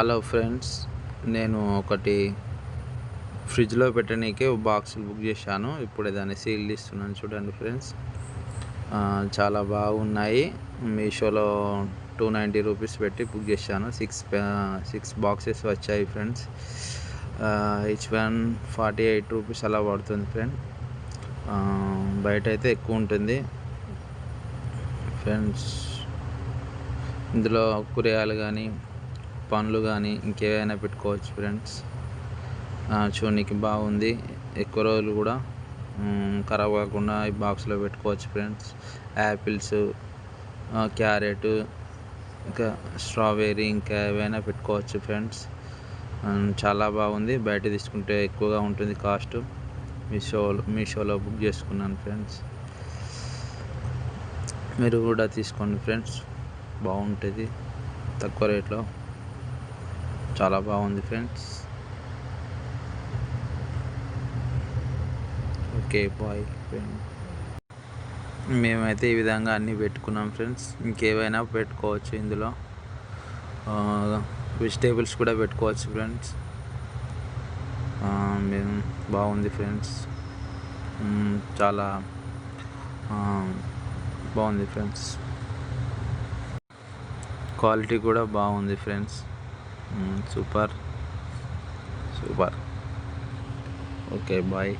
Hello friends నేను ఒకటి ఫ్రిడ్జ్లో పెట్టనీకే బాక్సులు బుక్ చేశాను. ఇప్పుడే దాన్ని సీల్ ఇస్తున్నాను చూడండి ఫ్రెండ్స్. చాలా బాగున్నాయి. మీషోలో టూ నైంటీ రూపీస్ పెట్టి బుక్ చేశాను. సిక్స్ సిక్స్ బాక్సెస్ వచ్చాయి friends. Each one forty eight rupees అలా పడుతుంది ఫ్రెండ్. బయట అయితే ఎక్కువ ఉంటుంది. ఫ్రెండ్స్ ఇందులో కూరగాయలు కానీ పండ్లు కానీ ఇంకేవైనా పెట్టుకోవచ్చు ఫ్రెండ్స్. ఆ, చూడనీకి బాగుంది. ఎక్కువ రోజులు కూడా ఖరాబ్ కాకుండా ఈ బాక్స్లో పెట్టుకోవచ్చు ఫ్రెండ్స్. యాపిల్స్ క్యారెట్ ఇంకా స్ట్రాబెర్రీ ఇంకా ఏవైనా పెట్టుకోవచ్చు ఫ్రెండ్స్. చాలా బాగుంది. బయట తీసుకుంటే ఎక్కువగా ఉంటుంది కాస్ట్. మీషోలో మీషోలో బుక్ చేసుకున్నాను ఫ్రెండ్స్. మీరు కూడా తీసుకోండి ఫ్రెండ్స్. బాగుంటుంది. తక్కువ రేట్లో. చాలా బాగుంది ఫ్రెండ్స్. Okay boy friend. మేమైతే ఈ విధంగా అన్నీ పెట్టుకున్నాం ఫ్రెండ్స్. ఇంకేవైనా పెట్టుకోవచ్చు ఇందులో. వెజిటేబుల్స్ కూడా పెట్టుకోవచ్చు ఫ్రెండ్స్. మేము బాగుంది ఫ్రెండ్స్. చాలా బాగుంది ఫ్రెండ్స్. క్వాలిటీ కూడా బాగుంది friends. Super super okay bye